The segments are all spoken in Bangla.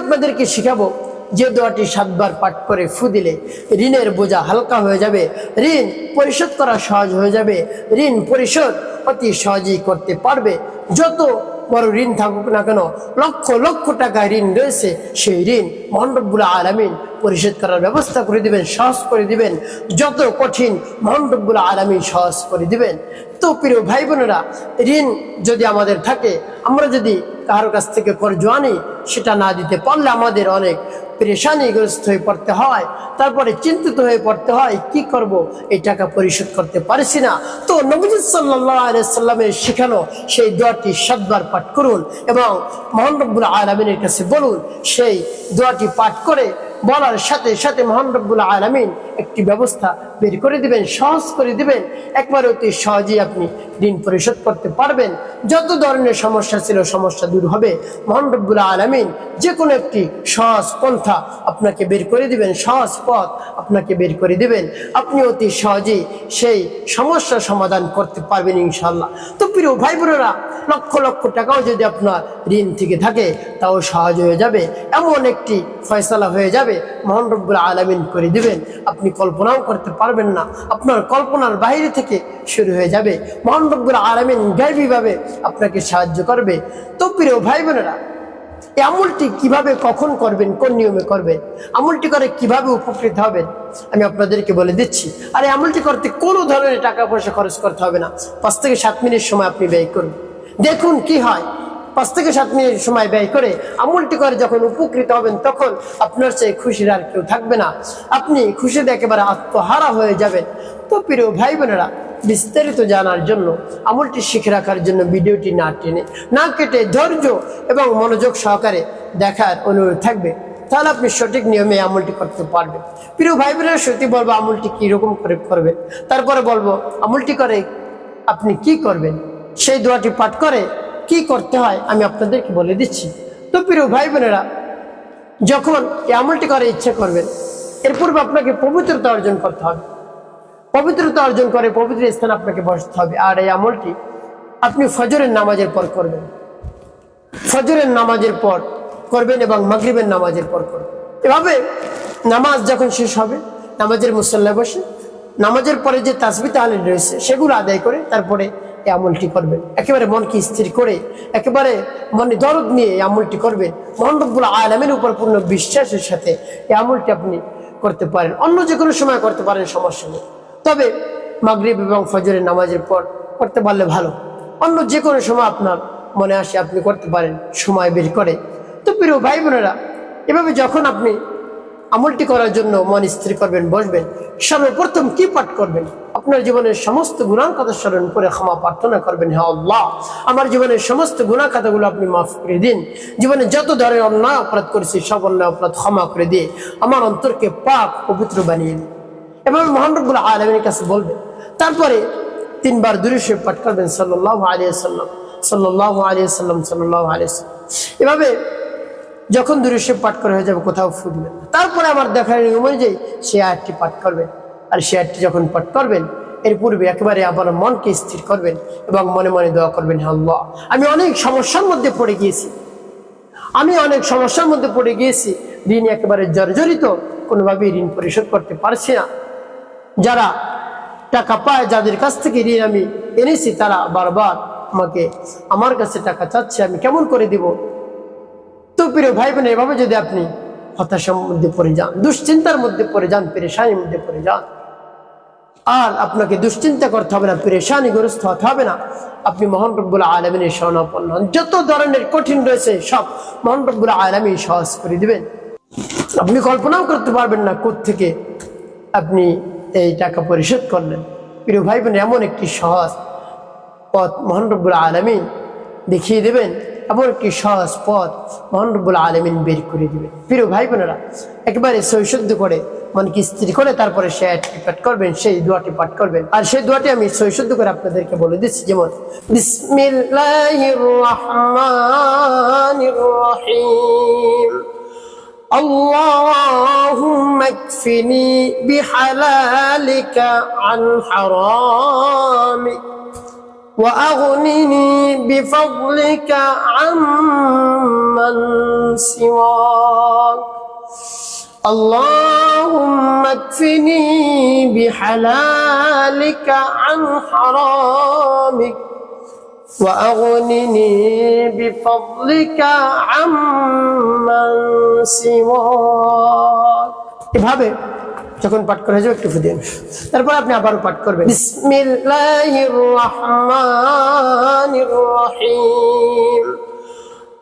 আপনাদেরকে শিখাবো যে দোয়াটি সাতবার পাঠ করে ফু দিলে ঋণের বোঝা হালকা হয়ে যাবে, ঋণ পরিশোধ করা সহজ হয়ে যাবে, ঋণ পরিশোধ অতি সহজেই করতে পারবে। যত বড় ঋণ থাকুক না কেন, লক্ষ লক্ষ টাকা ঋণ রয়েছে, সেই ঋণ মহানরব্বুল আলমিন পরিশোধ করার ব্যবস্থা করে দিবেন, সহজ করে দিবেন, যত কঠিন মহানরব্বুল আলমিন সহজ করে দিবেন। তো প্রিয় ভাই বোনেরা ঋণ যদি আমাদের থাকে, আমরা যদি কারোর কাছ থেকে কর্জ আনি, সেটা না দিতে পারলে আমাদের অনেক পরেশানিগ্রস্ত হয়ে পড়তে হয়। তারপরে চিন্তিত হয়ে পড়তে হয়, কি করব? এই টাকা পরিশোধ করতে পারছি না। তো নবীজ সাল্লামের শিখানো সেই দোয়াটি সাতবার পাঠ করুন এবং মোহাম্মবুল আলমিনের কাছে বলুন, সেই দোয়াটি পাঠ করে বলার সাথে সাথে মহান রব্বুল আলমিন একটি ব্যবস্থা বের করে দিবেন, সহজ করে দিবেন। একবার অতি সহজেই আপনি ঋণ পরিশোধ করতে পারবেন। যত ধরনের সমস্যা ছিল সমস্যা দূর হবে। মহান রব্বুল আলমিন যে কোনো একটি সহজ পন্থা আপনাকে বের করে দিবেন, সহজ পথ আপনাকে বের করে দিবেন। আপনি অতি সহজেই সেই সমস্যার সমাধান করতে পারবেন ইনশাল্লাহ তো প্রিয় ভাই বোনেরা লক্ষ লক্ষ টাকাও যদি আপনার ঋণ থেকে থাকে, তাও সহজ হয়ে যাবে। এমন একটি ফয়সালা হয়ে যাবে, মোহন রব্বুল আলমিন করে দিবেন। আপনি কল্পনাও করতে পারবেন না। আপনার কল্পনার বাইরে থেকে শুরু হয়ে যাবে। মোহন রব্বুল আলমিন গাইবীভাবে আপনাকে সাহায্য করবে। তো প্রিয় ভাই বোনেরা এই আমলটি কীভাবে, কখন করবেন, কোন নিয়মে করবেন, আমলটি করে কীভাবে উপকৃত হবেন, আমি আপনাদেরকে বলে দিচ্ছি। আর এই আমলটি করতে কোনো ধরনের টাকা পয়সা খরচ করতে হবে না। পাঁচ থেকে সাত মিনিট সময় আপনি ব্যয় করুন। দেখুন কি হয়। পাঁচ থেকে সাত মিনিট সময় ব্যয় করে আমলটি করে যখন উপকৃত হবেন, তখন আপনার চেয়ে খুশির আর কেউ থাকবে না। আপনি খুশিতে একেবারে আত্মহারা হয়ে যাবেন। তো প্রিয় ভাই বোনেরা বিস্তারিত জানার জন্য, আমলটি শিখে রাখার জন্য ভিডিওটি না টেনে, না কেটে ধৈর্য এবং মনোযোগ সহকারে দেখার অনুরোধ থাকবে। তাহলে আপনি সঠিক নিয়মে আমলটি করতে পারবেন। প্রিয় ভাই বোনের সত্যি বলব, আমলটি কীরকম করে করবেন? তারপরে বলব, আমলটি করে আপনি কি করবেন? সেই দোয়াটি পাঠ করে কি করতে হয় আমি আপনাদেরকে বলে দিচ্ছি। তো প্রিয় ভাই বোনেরা, যখন এই আমলটি করে ইচ্ছে করবেন, এর পূর্বে আপনাকে পবিত্রতা অর্জন করতে হবে। পবিত্রতা অর্জন করে পবিত্র স্থানে আপনাকে বসতে হবে। আর এই আমলটি আপনি ফজরের নামাজের পর করবেন। ফজরের নামাজের পর করবেন এবং মাগরিবের নামাজের পর করবেন। এভাবে নামাজ যখন শেষ হবে, নামাজের মুসল্লায় বসে, নামাজের পরে যে তাসবি তাহলে রয়েছে, সেগুলো আদায় করে তারপরে এই আমলটি করবেন একেবারে মনকে স্থির করে, একেবারে মনে দরদ নিয়ে এই আমলটি করবেন মহানবুল আলমের উপর পূর্ণ বিশ্বাসের সাথে এই আমলটি আপনি করতে পারেন। অন্য যে কোনো সময় করতে পারেন, সমস্যা নেই। তবে মাগরিব এবং ফজরের নামাজের পর করতে পারলে ভালো। অন্য যে কোনো সময় আপনার মনে আসে আপনি করতে পারেন, সময় বের করে। তো প্রিয় ভাই বোনেরা এভাবে যখন আপনি আমলটি করার জন্য মন স্থির করবেন, বসবেন, সর্বপ্রথম কি পাঠ করবেন? আপনার জীবনের সমস্ত গুণার কথা স্মরণ করে ক্ষমা প্রার্থনা করবেন হ্যাঁ আল্লাহ। আমার জীবনের সমস্ত গুণা খাতাগুলো আপনি মাফ করে দিন। জীবনে যত ধরনের অন্যায় অপরাধ করেছি, সব অন্যায় অপরাধ ক্ষমা করে দিয়ে আমার অন্তরকে পাক, পবিত্র বানিয়ে দিন। এবং মোহাম্মদুল আলমের কাছে বলবেন, তারপরে তিনবার দুরুশে পাঠ করবেন সাল্লাহ আলিয়া সাল্লাম সাল্লাহ আলিয়া সাল্লাম সাল্লাহ আলিয়া সাল্লাম এভাবে যখন দুরুশে পাঠ করা হয়ে যাবে, কোথাও ফুটবে তারপরে আমার দেখার নিয়ম অনুযায়ী সে আয়াতটি পাঠ করবেন আর শেয়ারটি যখন পাঠ করবেন, এর পূর্বে একেবারে আবার মনকে স্থির করবেন এবং মনে মনে দোয়া করবেন আল্লাহ, আমি অনেক সমস্যার মধ্যে পড়ে গিয়েছি। আমি অনেক সমস্যার মধ্যে পড়ে গিয়েছি। ঋণ একেবারে জর্জরিত, কোনোভাবেই ঋণ পরিশোধ করতে পারছি না। যারা টাকা পায়, যাদের কাছ থেকে ঋণ আমি এনেছি, তারা বারবার আমাকে, আমার কাছে টাকা চাচ্ছে, আমি কেমন করে দিব? তো প্রিয় ভাই বোন এভাবে যদি আপনি হতাশার মধ্যে পড়ে যান, দুশ্চিন্তার মধ্যে পড়ে যান, পেরেশানির মধ্যে পড়ে যান আর আপনাকে দুশ্চিন্তা করতে হবে না, পেরেশানিগ্রস্ত হতে হবে না। আপনি মোহন রব্বুল আলমিনের স্বর্ণাপন্ন হন। যত ধরনের কঠিন রয়েছে সব মোহন রব্বুল আলমী সহজ করে দিবেন। আপনি কল্পনাও করতে পারবেন না থেকে আপনি এই টাকা পরিশোধ করলেন। প্রিয় ভাই বোন এমন একটি সহজ পথ মোহন রব্বুল আলমিন দেখিয়ে দেবেন। এমন একটি সহজ পথ মোহন রব্বুল আলমিন বের করে দিবেন। প্রিয় ভাই বোনেরা একেবারে সৈশুদ্ধ করে মনকে স্থির করে তারপরে সে আয়াতটি পাঠ করবেন সেই দোয়াটি পাঠ করবেন আর সেই দোয়াটি আমি সৈশুদ্ধ করে আপনাদেরকে বলে দিচ্ছি যেমন বিসমিল্লাহির রহমানির রহিম اللهم اكفني بحلالك عن حرامك وأغنني بفضلك عمن سواك اللهم اكفني بحلالك عن حرامك وأغنني بفضلك عمن سواك এভাবে যখন পাঠ করা যাবে একটু ফুদিন তারপর আপনি আবারও পাঠ করবেন বিসমিল্লাহির রহমানির রহিম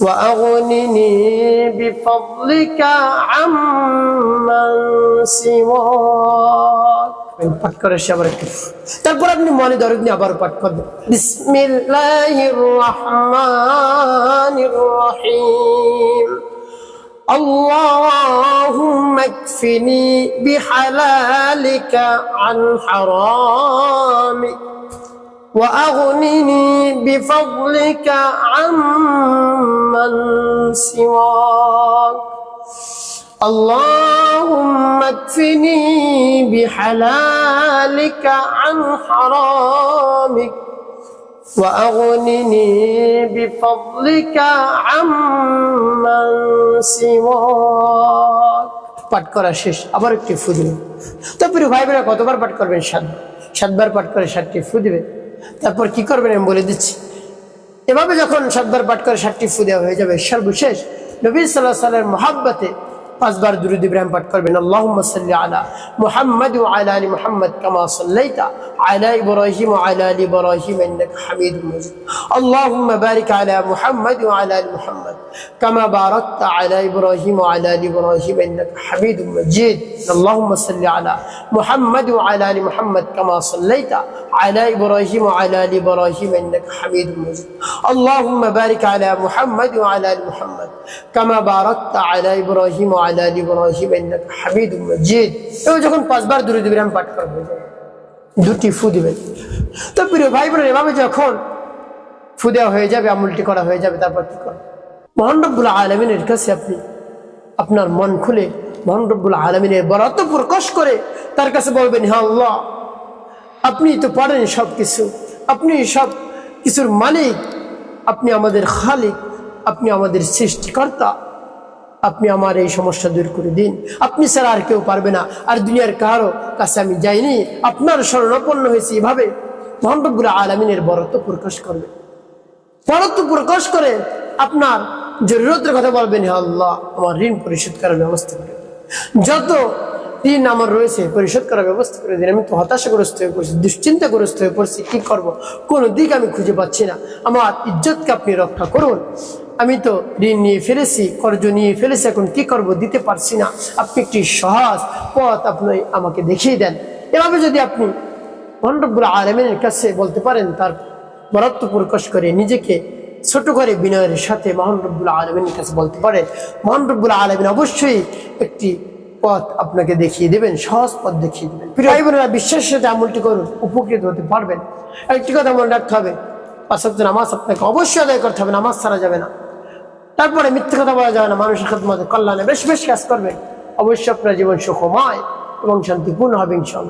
وأغنني بفضلك عمن سواك পাঠ করে সে আবার একটু তারপর আপনি মনে দরদ নিয়ে আবার পাঠ করবেন বিসমিল্লাহির রহমানির রহিম اللهم اكفني بحلالك عن حرامك وأغنني بفضلك عمن سواك اللهم اكفني بحلالك عن حرامك وأغنني بفضلك عمن سواك পাঠ করা শেষ আবার একটি ফু দিবেন তারপরে ভাই বোনেরা কতবার পাঠ করবেন সাত সাতবার পাঠ করে সাতটি ফু দিবেন তারপর কি করবেন আমি বলে দিচ্ছি এভাবে যখন সাতবার পাঠ করে সাতটি ফু দেওয়া হয়ে যাবে, সর্বশেষ নবী সাল্লাহ সাল্লামের মহাব্বতে পাঁচবার দুরুদ ইব্রাহিম পাঠ করবেন আল্লাহুম্মা সাল্লি আলা মুহাম্মাদ ওয়া আলা আলি মুহাম্মাদ কামা সাল্লাইতা আলা ইব্রাহিম ওয়া আলা আলি ইব্রাহিম ইন্নাকা হামিদুম মাজিদ আল্লাহুম্মা বারিক আলা মুহাম্মাদ ওয়া আলা আলি মুহাম্মাদ কামা বারাকতা আলা ইব্রাহিম ওয়া আলা আলি ইব্রাহিম ইন্নাকা হামিদুম মাজিদ আল্লাহুম্মা সাল্লি আলা মুহাম্মাদ ওয়া আলা আলি মুহাম্মাদ কামা সাল্লাইতা আলা ইব্রাহিম ওয়া আলা আলি ইব্রাহিম ইন্নাকা হামিদুম মাজিদ আল্লাহুম্মা বারিক আলা মুহাম্মাদ ওয়া আলা আলি মুহাম্মাদ কামা বারাকতা আলা ইব্রাহিম ওয়া যখন পাঁচবার দূরে দিবেন আমি পাঠ দুটি ফু দিবেন তো প্রিয় ভাই এভাবে যখন ফু হয়ে যাবে, আমুলটি করা হয়ে যাবে, তারপর কি করবেন মহানরবুল আলমিনের কাছে আপনি আপনার মন খুলে মহানরবুল আলমিনের বরাত প্রকাশ করে তার কাছে বলবেন হ্যাঁ আল্লাহ, আপনি তো পারেন সব কিছু আপনি সব কিছুর মালিক। আপনি আমাদের খালিক। আপনি আমাদের সৃষ্টিকর্তা। আপনি আমার এই সমস্যা দূর করে দিন। আপনি ছাড়া আর কেউ পারবে না। আর দুনিয়ার কারও কাছে আমি যাইনি। আপনার স্মরণাপন্ন হয়েছে এভাবে মহানবুল আলমিনের বরত্ব প্রকাশ করবে। বরত্ব প্রকাশ করে আপনার জরুরতের কথা বলবেন, হে আল্লাহ, আমার ঋণ পরিশোধ করার ব্যবস্থা করে যত ঋণ আমার রয়েছে, পরিশোধ করার ব্যবস্থা করে দিন। আমি তো হতাশাগ্রস্ত হয়ে পড়ছি, দুশ্চিন্তাগ্রস্ত হয়ে পড়ছি। কি করব? কোনো দিক আমি খুঁজে পাচ্ছি না। আমার ইজ্জতকে আপনি রক্ষা করুন। আমি তো ঋণ নিয়ে ফেলেছি, কর্জ নিয়ে ফেলেছি, এখন কি করব দিতে পারছি না। আপনি একটি সহজ পথ আপনি আমাকে দেখিয়ে দেন। এভাবে যদি আপনি মহানরব্বুল আলমিনের কাছে বলতে পারেন, তার বরাত্ম প্রকাশ করে নিজেকে ছোট করে বিনয়ের সাথে মহান রব্বুল আলমিনের কাছে বলতে পারেন মহান রব্বুল আলমিন অবশ্যই একটি পথ আপনাকে দেখিয়ে দেবেন, সহজ পথ দেখিয়ে দেবেন। প্রিয় বোনেরা বিশ্বাসের সাথে আমলটি করুন, উপকৃত হতে পারবেন। একটি কথা মনে রাখতে হবে পাশাপ্ত নামাজ আপনাকে অবশ্যই আদায় করতে হবে, নামাজ ছাড়া যাবে না। তারপরে মিথ্যে কথা বলা যাবে না, মানুষের খেদমতে কল্যাণে বেশ বেশ কাজ করবেন অবশ্যই আপনার জীবন সুখময় এবং শান্তিপূর্ণ হবে ইনশাল্লাহ